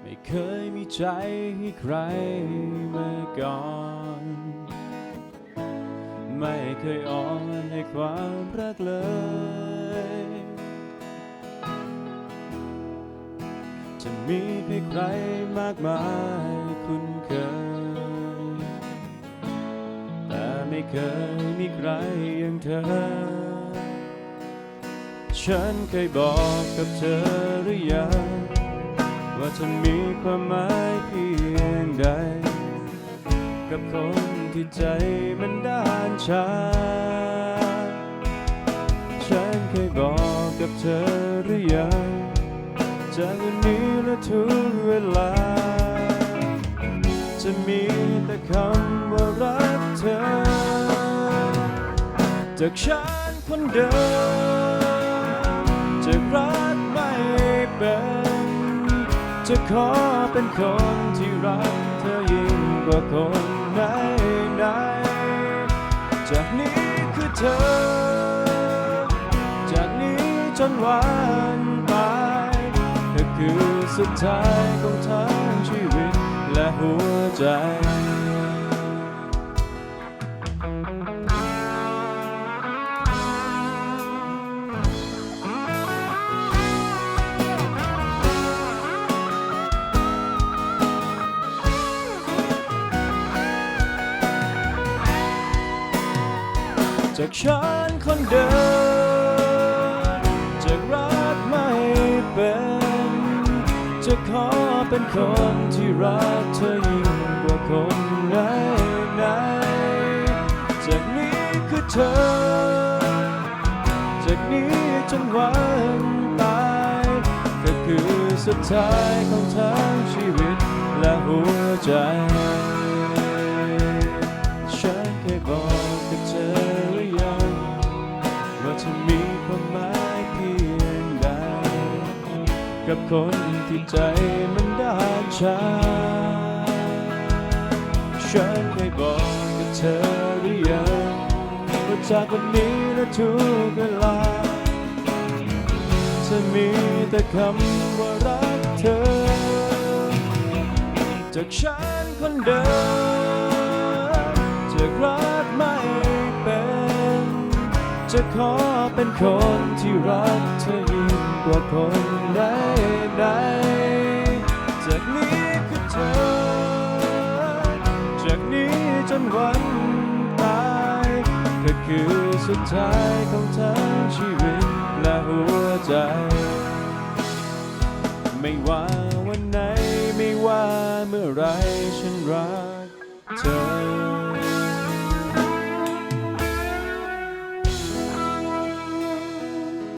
ไม่เคยมีใจให้ใครมาก่อน ไม่เคยอ่อนในความรักเลย จะมีใครใครมากมายคุ้นเคย แต่ไม่เคยมีใครอย่างเธอ ฉันเคยบอกกับเธอหรือยัง ว่าฉันมีความหมายเพียงใด กับคนที่ใจมันด้านชา ฉันเคยบอกกับเธอหรือยังจากวันนี้ ทุกเวลา จะมีแต่คำว่ารักเธอ จากฉันคนเดิมจะรักไม่เป็น จะขอเป็นคนที่รักเธอยิ่งกว่าคนไหนไหนๆจากนี้คือเธอ จากนี้จนวันตายเธอคือ สุดท้ายของทั้งชีวิตและหัวใจจากฉันคนเดิม เป็นคนที่รักเธอยิ่งกว่าคนไหนไหนจากนี้คือเธอ จากนี้จนวันตายเธอคือสุดท้ายของทั้งชีวิตและหัวใจ กับคนที่ใจมันด้านชา ฉันเคยบอกกับเธอหรือยังว่าจากวันนี้และทุกเวลาจะมีแต่คำว่ารักเธอ จากฉันคนเดิมจะรักไม่เป็น จะขอเป็นคนที่รักเธอยิ่งกว่าคนใดใดจากนี้คือเธอ จากนี้จนวันตายเธอคือสุดท้ายของทั้งชีวิตและหัวใจ ไม่ว่าวันไหน ไม่ว่าเมื่อไรฉันรักเธอ